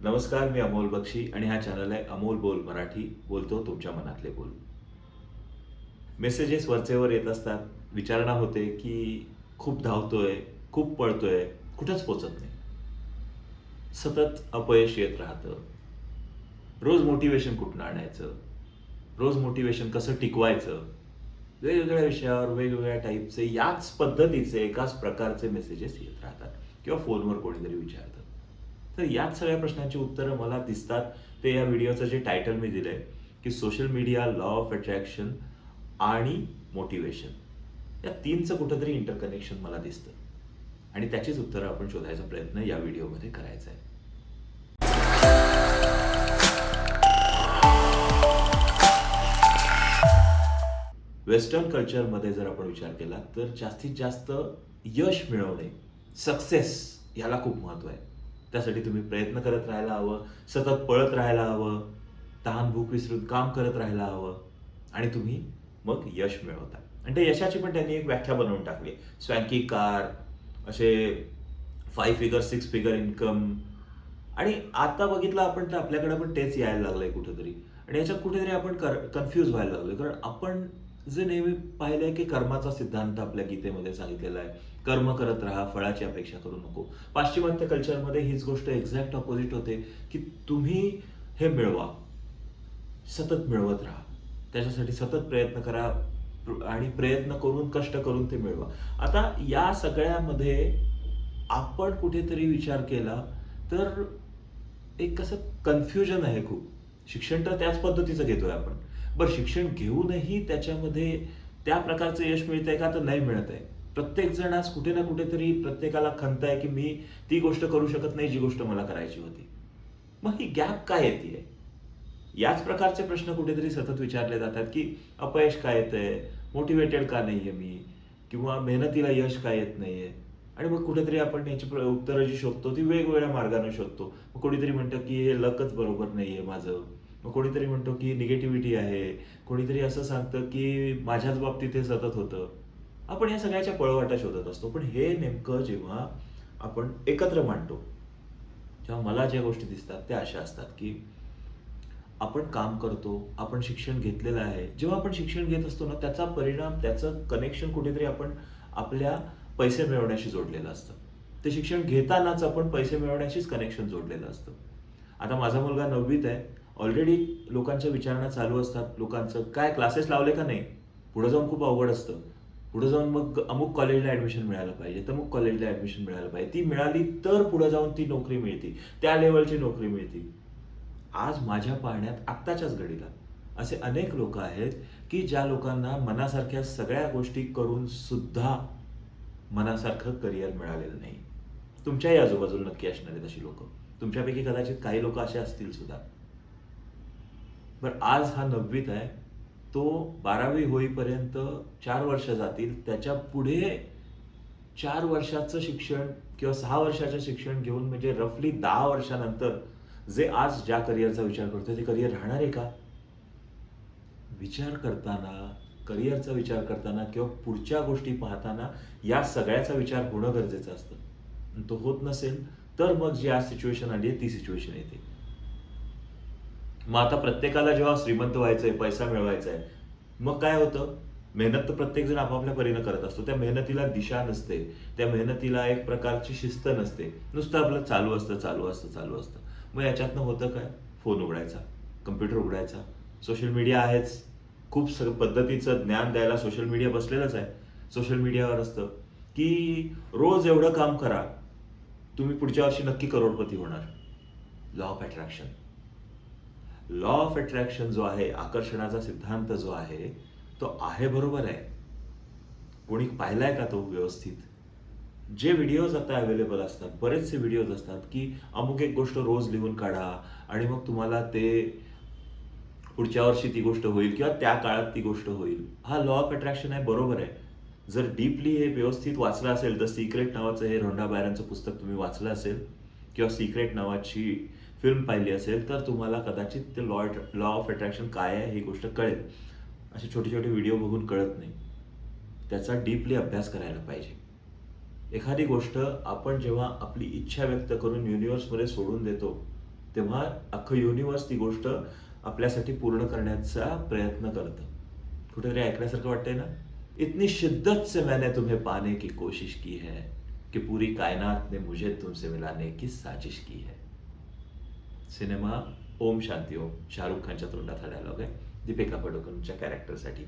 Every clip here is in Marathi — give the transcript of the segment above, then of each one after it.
नमस्कार मी अमोल बक्षी आणि हा चॅनल आहे अमोल बोल मराठी. बोलतो तुमच्या मनातले बोल. मेसेजेस वरचेवर येत असतात. विचारणा होते की खूप धावतोय खूप पळतोय कुठंच पोचत नाही. सतत अपयश येत राहतं. रोज मोटिवेशन कुठून आणायचं? रोज मोटिवेशन कसं टिकवायचं? वेगवेगळ्या विषयावर वेगवेगळ्या टाईपचे याच पद्धतीचे एकाच प्रकारचे मेसेजेस येत राहतात. किंवा फोनवर कोणीतरी विचारतं. तर याच सगळ्या प्रश्नांची उत्तरं मला दिसतात. ते या व्हिडिओचं जे टायटल मी दिलंय की social media law of attraction आणि मोटिवेशन या तीनचं कुठंतरी इंटरकनेक्शन मला दिसतं. आणि त्याचीच उत्तरं आपण शोधायचा प्रयत्न या व्हिडिओमध्ये करायचा आहे. वेस्टर्न कल्चरमध्ये जर आपण विचार केला तर जास्तीत जास्त यश मिळवणे सक्सेस याला खूप महत्त्व आहे. त्यासाठी तुम्ही प्रयत्न करत राहायला हवं सतत पळत राहायला हवं तहान भूक विसरून काम करत राहायला हवं आणि तुम्ही मग यश मिळवता. आणि त्या यशाची पण त्यांनी एक व्याख्या बनवून टाकली. स्वॅंकी कार असे five figure six figure income आणि आता बघितलं आपण तर आपल्याकडे पण तेच यायला लागलंय कुठेतरी. आणि याच्यात कुठेतरी आपण कन्फ्यूज व्हायला लागलोय. कारण आपण जे नेहमी पाहिलंय की कर्माचा सिद्धांत आपल्या गीतेमध्ये सांगितलेला आहे. कर्म करत राहा फळाची अपेक्षा करू नको. पाश्चिमात्य कल्चरमध्ये हीच गोष्ट एक्झॅक्ट ऑपोजिट होते की तुम्ही हे मिळवा. सतत मिळवत राहा. त्याच्यासाठी सतत प्रयत्न करा आणि प्रयत्न करून कष्ट करून ते मिळवा. आता या सगळ्यामध्ये आपण कुठेतरी विचार केला तर एक कसं कन्फ्युजन आहे खूप. शिक्षण तर त्याच पद्धतीचं घेतोय आपण. बरं शिक्षण घेऊनही त्याच्यामध्ये त्या प्रकारचं यश मिळतंय का? तर नाही मिळत आहे प्रत्येक जण आज कुठे ना कुठेतरी प्रत्येकाला खंत आहे की मी ती गोष्ट करू शकत नाही जी गोष्ट मला करायची होती. मग ही गॅप काय येते याच प्रकारचे प्रश्न कुठेतरी सतत विचारले जातात की अपयश काय येतंय? मोटिवेटेड का नाहीये मी? किंवा मेहनतीला यश काय येत नाहीये? आणि मग कुठेतरी आपण याची उत्तरं जी शोधतो ती वेगवेगळ्या मार्गाने शोधतो. मग कोणीतरी म्हणतं की हे लकच बरोबर नाहीये माझं. मग कोणीतरी म्हणतो की निगेटिव्हिटी आहे. कोणीतरी असं सांगतं की माझ्याच बाबतीत हे सतत होतं. आपण या सगळ्याच्या पळवाटा शोधत असतो. पण हे नेमकं जेव्हा आपण एकत्र मांडतो तेव्हा मला ज्या गोष्टी दिसतात त्या अशा असतात की आपण काम करतो आपण शिक्षण घेतलेलं आहे. जेव्हा आपण शिक्षण घेत असतो ना त्याचा परिणाम त्याचं कनेक्शन कुठेतरी आपण आपल्या पैसे मिळवण्याशी जोडलेलं असतं. ते शिक्षण घेतानाच आपण पैसे मिळवण्याशीच कनेक्शन जोडलेलं असतं. आता माझा मुलगा नववीत आहे. ऑलरेडी लोकांच्या विचारणा चालू असतात. लोकांचं काय क्लासेस लावले का नाही? पुढं जाऊन खूप अवघड असतं. पुढे जाऊन मग अमुक कॉलेजला ऍडमिशन मिळालं पाहिजे तमुक कॉलेजला ऍडमिशन मिळालं पाहिजे. ती मिळाली तर पुढे जाऊन ती नोकरी मिळते त्या लेवलची नोकरी मिळते. आज माझ्या पाहण्यात आत्ताच्याच घडीला. असे अनेक लोक आहेत की ज्या लोकांना मनासारख्या सगळ्या गोष्टी करून सुद्धा मनासारखं करिअर मिळालेलं नाही. तुमच्याही आजूबाजूला नक्की असणारे तशी अशी लोक. तुमच्यापैकी कदाचित काही लोक असे असतील सुद्धा. पण आज हा नववीत आहे. तो बारावी होईपर्यंत चार वर्ष जातील त्याच्या पुढे चार वर्षाचं शिक्षण किंवा सहा वर्षाचं शिक्षण घेऊन म्हणजे रफली दहा वर्षानंतर जे आज ज्या करिअरचा विचार करतोय ते करिअर राहणार आहे का? विचार करताना करिअरचा विचार करताना किंवा पुढच्या गोष्टी पाहताना या सगळ्याचा विचार होणं गरजेचं असतं. तो होत नसेल तर मग जी आज सिच्युएशन आली आहे ती सिच्युएशन येते. मग आता प्रत्येकाला जेव्हा श्रीमंत व्हायचंय पैसा मिळवायचा आहे मग काय होतं? मेहनत तर प्रत्येकजण आपापल्या परीनं करत असतो. त्या मेहनतीला दिशा नसते. त्या मेहनतीला एक प्रकारची शिस्त नसते. नुसतं आपलं चालू असतं चालू असतं चालू असतं. मग याच्यातनं होतं काय? फोन उघडायचा कम्प्युटर उघडायचा. सोशल मीडिया आहेच. खूप सग पद्धतीचं ज्ञान द्यायला सोशल मीडिया बसलेलंच आहे. सोशल मीडियावर असतं की रोज एवढं काम करा. तुम्ही पुढच्या वर्षी नक्की करोडपती होणार. Law of attraction law of attraction जो आहे आकर्षणाचा सिद्धांत जो आहे तो आहे बरोबर आहे. कोणी पाहिलाय का तो व्यवस्थित? जे व्हिडिओज आता अवेलेबल असतात बरेचसे व्हिडिओज असतात की अमुक एक गोष्ट रोज लिहून काढा आणि मग तुम्हाला ते पुढच्या वर्षी ती गोष्ट होईल किंवा त्या काळात ती गोष्ट होईल. हा लॉ ऑफ अट्रॅक्शन आहे बरोबर आहे. जर डीपली हे व्यवस्थित वाचलं असेल तर सिक्रेट नावाचं हे रोंडा बायरांचं पुस्तक तुम्ही वाचलं असेल किंवा सिक्रेट नावाची फिल्म पाहिली असेल तर तुम्हाला कदाचित ते लॉ लॉ ऑफ अट्रॅक्शन काय आहे ही गोष्ट कळेल. असे छोटे छोटे व्हिडिओ बघून कळत नाही. त्याचा डीपली अभ्यास करायला पाहिजे. एखादी गोष्ट आपण जेव्हा आपली इच्छा व्यक्त करून युनिवर्समध्ये सोडून देतो तेव्हा अख्खं युनिवर्स ती गोष्ट आपल्यासाठी पूर्ण करण्याचा प्रयत्न करतं. कुठेतरी ऐकण्यासारखं वाटतंय ना? इतनी शिद्दत से मैंने तुम्हें पाने की कोशिश की है कि पूरी कायनात ने मुझे तुमसे मिलाने की साजिश की है. सिनेमा ओम शांती ओम शाहरुख खानच्या तोंडात हा डायलॉग आहे. दीपिका पडुकोनच्या कॅरेक्टरसाठी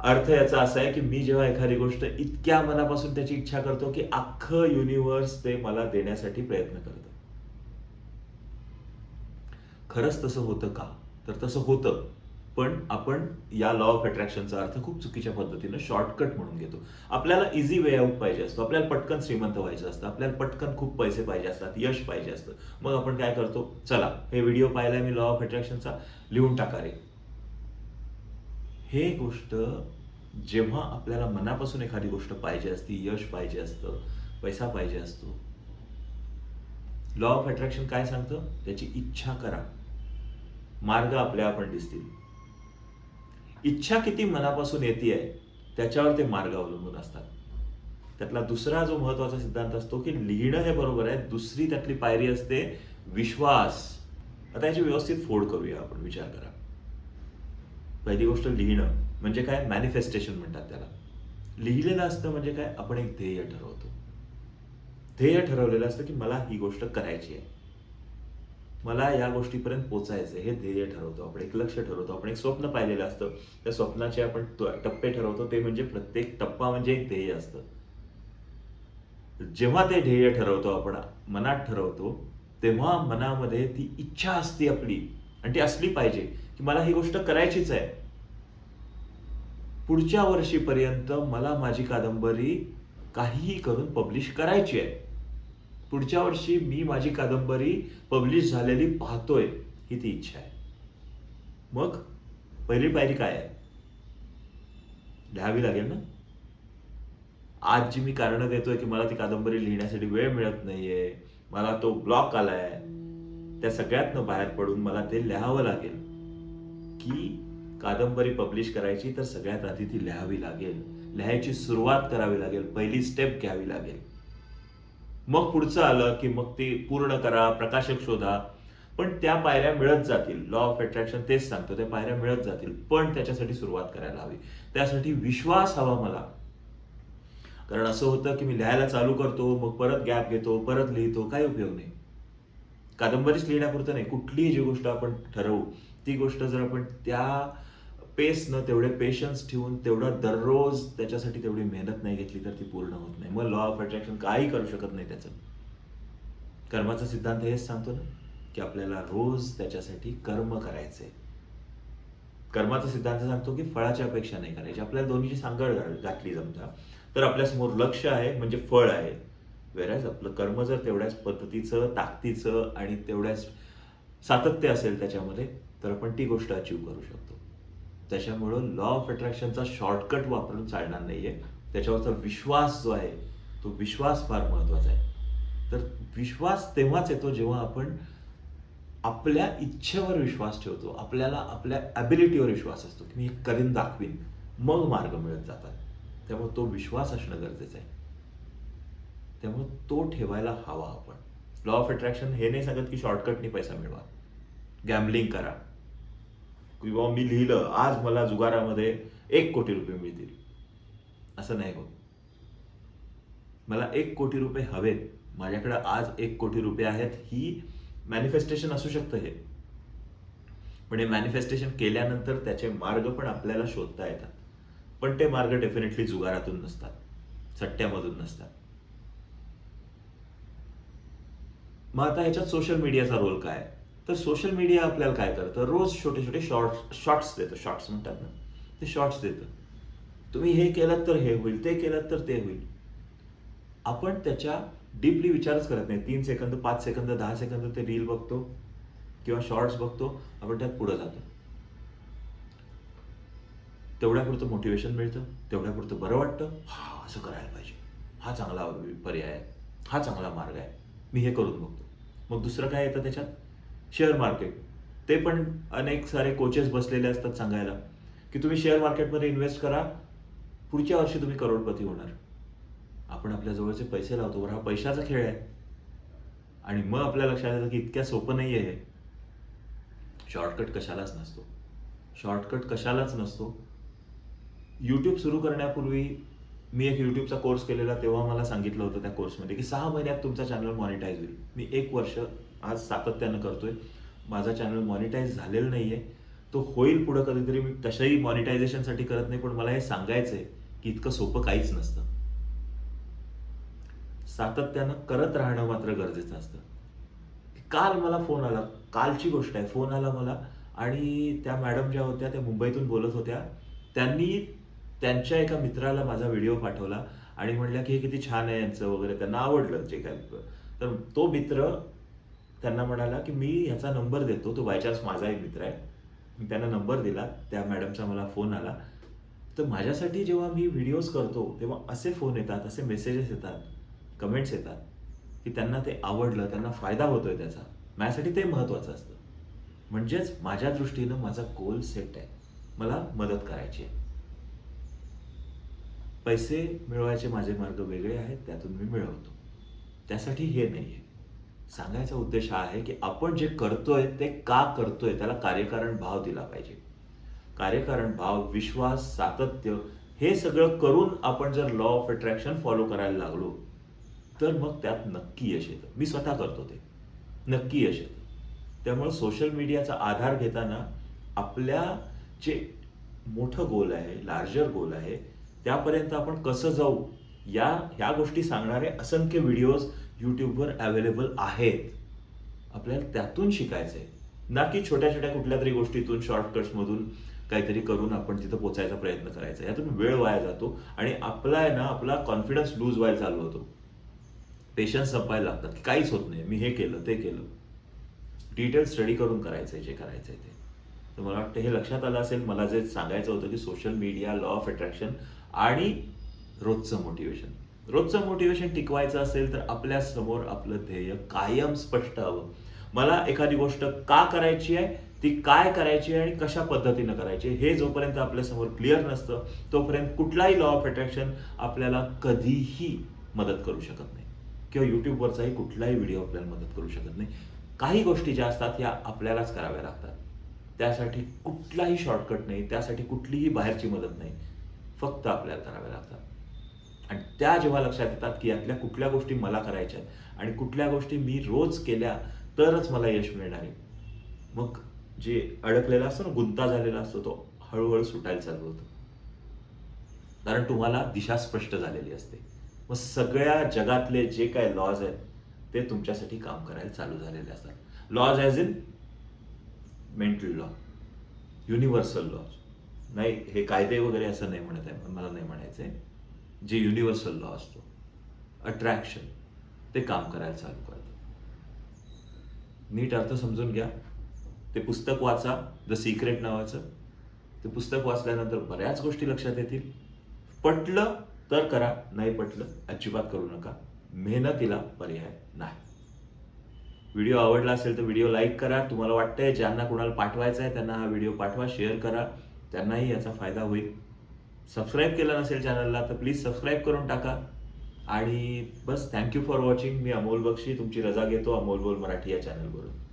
अर्थ याचा असा आहे की मी जेव्हा एखादी गोष्ट इतक्या मनापासून त्याची इच्छा करतो की अख्खं युनिव्हर्स ते मला देण्यासाठी प्रयत्न करतं. खरंच तसं होतं का? तर तसं होतं. पण आपण या लॉ ऑफ अट्रॅक्शनचा अर्थ खूप चुकीच्या पद्धतीनं शॉर्टकट म्हणून घेतो. आपल्याला इझी वे आउट पाहिजे असतो. आपल्याला पटकन श्रीमंत व्हायचं असतं. आपल्याला पटकन खूप पैसे पाहिजे असतात. यश पाहिजे असतं. मग आपण काय करतो? चला हे व्हिडिओ पाहिलाय मी लॉ ऑफ अट्रॅक्शनचा लिहून टाका रे. हे गोष्ट जेव्हा आपल्याला मनापासून एखादी गोष्ट पाहिजे असती यश पाहिजे असतं पैसा पाहिजे असतो लॉ ऑफ अट्रॅक्शन काय सांगतं? त्याची इच्छा करा. मार्ग आपल्या आपण दिसतील. इच्छा किती मनापासून येते आहे त्याच्यावर ते मार्ग अवलंबून असतात. त्यातला दुसरा जो महत्त्वाचा सिद्धांत असतो की लिहिणं हे बरोबर आहे दुसरी त्यातली पायरी असते विश्वास. आता याची व्यवस्थित फोड करूया आपण विचार करा. पहिली गोष्ट लिहिणं म्हणजे काय? मॅनिफेस्टेशन म्हणतात त्याला. लिहिलेलं असतं म्हणजे काय? आपण एक ध्येय ठरवतो. ध्येय ठरवलेलं असतं की मला ही गोष्ट करायची आहे. मला या गोष्टीपर्यंत पोचायचं हे ध्येय ठरवतो आपण एक लक्ष ठरवतो. आपण एक स्वप्न पाहिलेलं असतं. त्या स्वप्नाचे आपण टप्पे ठरवतो ते म्हणजे प्रत्येक टप्पा म्हणजे एक ध्येय असतं. जेव्हा ते ध्येय ठरवतो आपण मनात ठरवतो तेव्हा मनामध्ये ती इच्छा असते आपली. आणि ती असली पाहिजे की मला ही गोष्ट करायचीच आहे. पुढच्या वर्षीपर्यंत मला माझी कादंबरी काहीही करून पब्लिश करायची आहे. पुढच्या वर्षी मी माझी कादंबरी पब्लिश झालेली पाहतोय ही ती इच्छा आहे. मग पहिली पायरी काय आहे? लिहावी लागेल ना? आज जी मी कारण देतोय की मला ती कादंबरी लिहिण्यासाठी वेळ मिळत नाहीये मला तो ब्लॉक आलाय त्या सगळ्यातनं बाहेर पडून मला ते लिहावं लागेल. की कादंबरी पब्लिश करायची तर सगळ्यात आधी ती लिहावी लागेल. लिहायची सुरुवात करावी लागेल पहिली स्टेप घ्यावी लागेल. मग पुढचं आलं की मग ते पूर्ण करा प्रकाशक शोधा. पण त्या पायऱ्या मिळत जातील. लॉ ऑफ अट्रॅक्शन तेच सांगतो त्या पायऱ्या मिळत जातील. पण त्याच्यासाठी सुरुवात करायला हवी. त्यासाठी विश्वास हवा मला. कारण असं होतं की मी लिहायला चालू करतो मग परत गॅप घेतो परत लिहितो काही उपयोग नाही. कादंबरीच लिहिण्यापुरतं नाही. कुठलीही जी गोष्ट आपण ठरवू ती गोष्ट जर आपण त्या पेसनं तेवढे पेशन्स ठेवून तेवढं दररोज त्याच्यासाठी तेवढी मेहनत नाही घेतली तर ती पूर्ण होत नाही. मग लॉ ऑफ अट्रॅक्शन काही करू शकत नाही त्याचं. कर्माचा सिद्धांत हेच सांगतो ना की आपल्याला रोज त्याच्यासाठी कर्म करायचे कर्माचा सिद्धांत सांगतो की फळाची अपेक्षा नाही करायची. आपल्याला दोन्हीची सांगड घातली जमता तर आपल्यासमोर लक्ष आहे म्हणजे फळ आहे. वेळेस आपलं कर्म जर तेवढ्याच पद्धतीचं ताकदीचं आणि तेवढ्याच सातत्य असेल त्याच्यामध्ये तर आपण ती गोष्ट अचीव करू शकतो. त्याच्यामुळं लॉ ऑफ अट्रॅक्शनचा शॉर्टकट वापरून चालणार नाहीये. त्याच्यावरचा विश्वास जो आहे तो विश्वास फार महत्त्वाचा आहे. तर विश्वास तेव्हाच येतो जेव्हा आपण आपल्या इच्छेवर विश्वास ठेवतो. आपल्याला आपल्या ॲबिलिटीवर विश्वास असतो की मी करीन दाखवीन मग मार्ग मिळत जातात. त्यामुळे तो विश्वास असणं गरजेचं आहे. त्यामुळे तो ठेवायला हवा आपण. लॉ ऑफ अट्रॅक्शन हे नाही सांगत की शॉर्टकटनी पैसा मिळवा. गॅम्बलिंग करा. बाबा मी लिहिलं आज मला जुगारामध्ये एक कोटी रुपये मिळतील. असं नाही होत. मला एक कोटी रुपये हवेत. माझ्याकडे आज एक कोटी रुपये आहेत ही मॅनिफेस्टेशन असू शकतं हे. पण हे मॅनिफेस्टेशन केल्यानंतर त्याचे मार्ग पण आपल्याला शोधता येतात. पण ते मार्ग डेफिनेटली जुगारातून नसतात. सट्ट्यामधून नसतात. मग आता ह्याच्यात सोशल मीडियाचा रोल काय? तर सोशल मीडिया आपल्याला काय करतं? रोज छोटे छोटे शॉर्ट शॉर्ट्स देतं. शॉर्ट्स म्हणतात ना. ते शॉर्ट्स देतं. तुम्ही हे केलं तर हे होईल ते केलं तर ते होईल. आपण त्याच्या डीपली विचारच करत नाही. तीन सेकंद पाच सेकंद दहा सेकंद ते रील बघतो किंवा शॉर्ट्स बघतो आपण त्यात पुढं जातो. तेवढ्यापुरतं मोटिवेशन मिळतं. तेवढ्यापुरतं बरं वाटतं. हा असं करायला पाहिजे. हा चांगला पर्याय आहे. हा चांगला मार्ग आहे. मी हे करून बघतो. मग दुसरं काय येतं त्याच्यात? Share market. ते पण अनेक सारे कोचेस बसलेले असतात सांगायला की तुम्ही शेअर मार्केटमध्ये इन्व्हेस्ट करा पुढच्या वर्षी तुम्ही करोडपती होणार. आपण आपल्या जवळचे पैसे लावतो बरं हा पैशाचा खेळ आहे. आणि मग आपल्या लक्षात येतं की इतक्या सोपं नाही आहे शॉर्टकट कशालाच नसतो. शॉर्टकट कशालाच नसतो. यूट्यूब सुरू करण्यापूर्वी मी एक यूट्यूबचा कोर्स केलेला तेव्हा मला सांगितलं होतं त्या कोर्समध्ये की सहा महिन्यात तुमचा चॅनल मॉनिटाईज होईल. मी एक वर्ष आज सातत्यानं करतोय. माझा चॅनल मॉनिटाईज झालेला नाहीये. तो होईल पुढं कधीतरी. मी तशाही मॉनिटायझेशनसाठी करत नाही पण मला हे सांगायचंय की इतकं सोपं काहीच नसतं. सातत्यानं करत राहणं मात्र गरजेचं असतं. काल मला फोन आला. कालची गोष्ट आहे. फोन आला मला आणि त्या मॅडम ज्या होत्या त्या मुंबईतून बोलत होत्या. त्यांनी त्यांच्या एका मित्राला माझा व्हिडिओ पाठवला आणि म्हटल्या की हे किती छान आहे यांचं वगैरे. त्यांना आवडलं जे काय. तर तो मित्र त्यांना म्हणाला की मी ह्याचा नंबर देतो तो बाय चान्स माझा एक मित्र आहे. मी त्यांना नंबर दिला त्या मॅडमचा मला फोन आला. तर माझ्यासाठी जेव्हा मी व्हिडिओज करतो तेव्हा असे फोन येतात असे मेसेजेस येतात कमेंट्स येतात की त्यांना ते आवडलं त्यांना फायदा होतोय त्याचा. माझ्यासाठी ते महत्वाचं असतं. म्हणजेच माझ्या दृष्टीनं माझा गोल सेट आहे. मला मदत करायची आहे. पैसे मिळवायचे माझे मार्ग वेगळे आहेत त्यातून मी मिळवतो. त्यासाठी हे नाही आहे सांगायचा उद्देश हा आहे की आपण जे करतोय ते का करतोय त्याला कार्यकारण भाव दिला पाहिजे. कार्यकारण भाव विश्वास सातत्य हे सगळं करून आपण जर लॉ ऑफ अट्रॅक्शन फॉलो करायला लागलो तर मग त्यात नक्की यश येतं. मी स्वतः करतो ते. नक्की यश येतं. त्यामुळे सोशल मीडियाचा आधार घेताना आपल्या जे मोठं गोल आहे लार्जर गोल आहे त्यापर्यंत आपण कसं जाऊ या ह्या गोष्टी सांगणारे असंख्य व्हिडिओज यूट्यूबवर अवेलेबल आहेत. आपल्याला त्यातून शिकायचं आहे ना की छोट्या छोट्या कुठल्या तरी गोष्टीतून शॉर्टकट्समधून काहीतरी करून आपण तिथं पोचायचा प्रयत्न करायचा. यातून वेळ वाया जातो आणि आपला आहे ना आपला कॉन्फिडन्स लूज व्हायला चालू होतो. पेशन्स संपायला लागतात की काहीच होत नाही. मी हे केलं ते केलं. डिटेल स्टडी करून करायचं आहे जे करायचं आहे ते. तर मला वाटतं हे लक्षात आलं असेल मला जे सांगायचं होतं की social media law of attraction आणि रोजचं मोटिवेशन रोजचं मोटिवेशन टिकवायचं असेल तर आपल्यासमोर आपलं ध्येय कायम स्पष्ट हवं. मला एखादी गोष्ट का करायची आहे ती काय करायची आहे आणि कशा पद्धतीनं करायची आहे हे जोपर्यंत आपल्यासमोर क्लिअर नसतं तोपर्यंत कुठलाही लॉ ऑफ अट्रॅक्शन आपल्याला कधीही मदत करू शकत नाही. किंवा यूट्यूबवरचाही कुठलाही व्हिडिओ आपल्याला मदत करू शकत नाही. काही गोष्टी ज्या असतात ह्या आपल्यालाच कराव्या लागतात. त्यासाठी कुठलाही शॉर्टकट नाही त्यासाठी कुठलीही बाहेरची मदत नाही. फक्त आपल्याला कराव्या लागतात. आणि त्या जेव्हा लक्षात येतात की यातल्या कुठल्या गोष्टी मला करायच्या आहेत आणि कुठल्या गोष्टी मी रोज केल्या तरच मला यश मिळणार आहे. मग जे अडकलेला असतो ना गुंता झालेला असतो तो हळूहळू सुटायला चालू होतो. कारण तुम्हाला दिशा स्पष्ट झालेली असते. मग सगळ्या जगातले जे काय लॉज आहेत ते तुमच्यासाठी काम करायला चालू झालेले असतात. Laws as in mental law universal laws नाही हे कायदे वगैरे असं नाही म्हणत आहे मला नाही म्हणायचंय. जे युनिव्हर्सल लॉ असतो. अट्रॅक्शन ते काम करायला चालू करतं. नीट अर्थ समजून घ्या. ते पुस्तक वाचा. द सिक्रेट नावाचं. ते पुस्तक वाचल्यानंतर बऱ्याच गोष्टी लक्षात येतील. पटलं तर करा. नाही पटलं अजिबात करू नका. मेहनतीला पर्याय नाही. व्हिडिओ आवडला असेल तर व्हिडिओ लाईक करा. तुम्हाला वाटतंय ज्यांना कुणाला पाठवायचा आहे त्यांना हा व्हिडिओ पाठवा शेअर करा. त्यांनाही याचा फायदा होईल. सबस्क्राईब केलं नसेल चॅनलला तर प्लीज सबस्क्राईब करून टाका. आणि बस थँक्यू फॉर वॉचिंग मी अमोल बक्षी तुमची रजा घेतो अमोल बोल मराठी या चॅनलवरून